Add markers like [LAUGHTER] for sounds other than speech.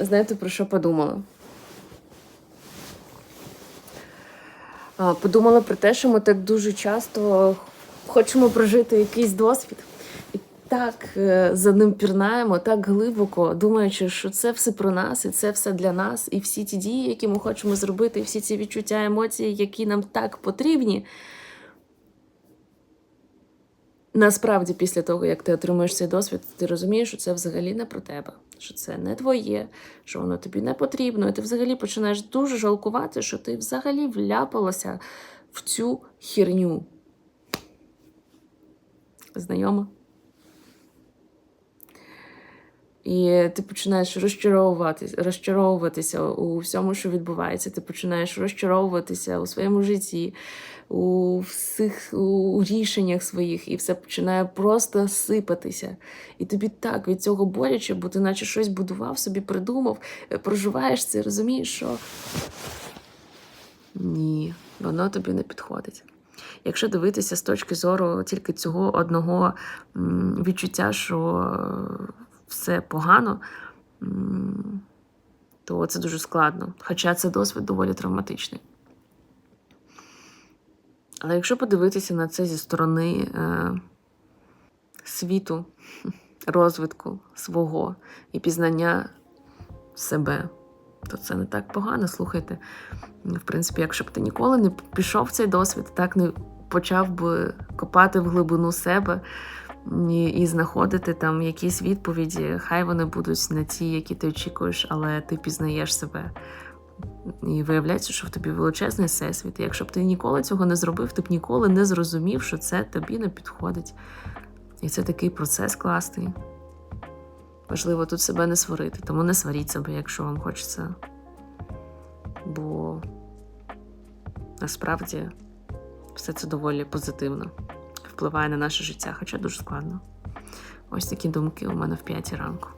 знаєте, про що подумала? Подумала про те, що ми так дуже часто хочемо прожити якийсь досвід. І так е, за ним пірнаємо, так глибоко, думаючи, що це все про нас, і це все для нас, і всі ті дії, які ми хочемо зробити, і всі ці відчуття, емоції, які нам так потрібні. Насправді, після того, як ти отримуєш цей досвід, ти розумієш, що це взагалі не про тебе, що це не твоє, що воно тобі не потрібно, і ти взагалі починаєш дуже жалкувати, що ти взагалі вляпалася в цю херню. Знайома? І ти починаєш розчаровуватися, розчаровуватися у всьому, що відбувається. Ти починаєш розчаровуватися у своєму житті, у всіх у рішеннях своїх, і все починає просто сипатися. І тобі так від цього боляче, бо ти наче щось будував, собі придумав, е, проживаєш це, розумієш, що ні, воно тобі не підходить. Якщо дивитися з точки зору тільки цього одного відчуття, що все погано, то це дуже складно. Хоча це досвід доволі травматичний. Але якщо подивитися на це зі сторони е, світу, [LAUGHS] розвитку свого і пізнання себе, то це не так погано. Слухайте. В принципі, якщо б ти ніколи не пішов в цей досвід, так не почав би копати в глибину себе і, і знаходити там якісь відповіді, хай вони будуть не ті, які ти очікуєш, але ти пізнаєш себе. І виявляється, що в тобі величезний всесвіт. І якщо б ти ніколи цього не зробив, ти б ніколи не зрозумів, що це тобі не підходить. І це такий процес класний. Важливо тут себе не сварити, тому не сваріть себе, якщо вам хочеться. Бо насправді все це доволі позитивно впливає на наше життя, хоча дуже складно. Ось такі думки у мене в п'ятій ранку.